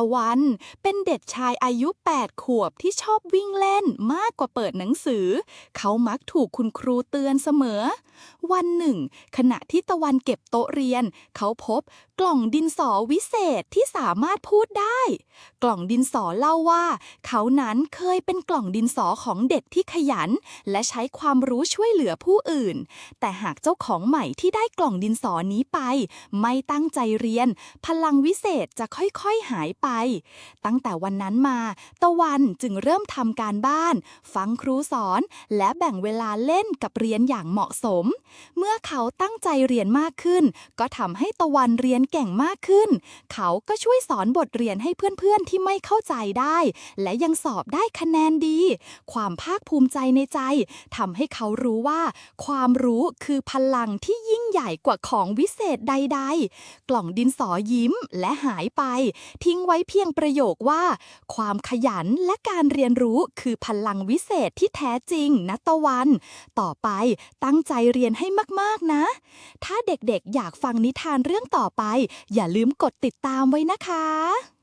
ะวัน เป็นเด็กชายอายุ 8 ขวบที่ชอบวิ่งเล่นมากกว่าเปิดหนังสือ เขามักถูกคุณครูเตือนเสมอ วันหนึ่ง ขณะที่ตะวันเก็บโต๊ะเรียน เขาพบกล่องดินสอวิเศษที่สามารถพูดได้ กล่องดินสอเล่าว่า เขานั้นเคยเป็นกล่องดินสอของเด็กที่ขยัน และใช้ความรู้ช่วยเหลือผู้อื่น แต่หากเจ้าของใหม่ที่ได้กล่องดินสอนี้ไป ไม่ตั้งใจเรียน พลังวิเศษจะค่อยๆหายไป ตั้งแต่วันนั้นมา ตะวันจึงเริ่มทำการบ้าน ฟังครูสอน และแบ่งเวลาเล่นกับเรียนอย่างเหมาะสมเมื่อเขาตั้งใจเรียนมากขึ้น ก็ทำให้ตะวันเรียนเก่งมากขึ้น เขาก็ช่วยสอนบทเรียนให้เพื่อนๆที่ไม่เข้าใจได้ และยังสอบได้คะแนนดี ความภาคภูมิใจในใจทำให้เขารู้ว่า ความรู้คือพลังที่ยิ่ง ใหญ่กว่าของวิเศษใดๆ กล่องดินสอยิ้มและหายไป ทิ้งไว้เพียงประโยคว่า ความขยันและการเรียนรู้คือพลังวิเศษที่แท้จริงนะตะวัน ต่อไปตั้งใจเรียนให้มากๆนะ ถ้าเด็กๆอยากฟังนิทานเรื่องต่อไป อย่าลืมกดติดตามไว้นะคะ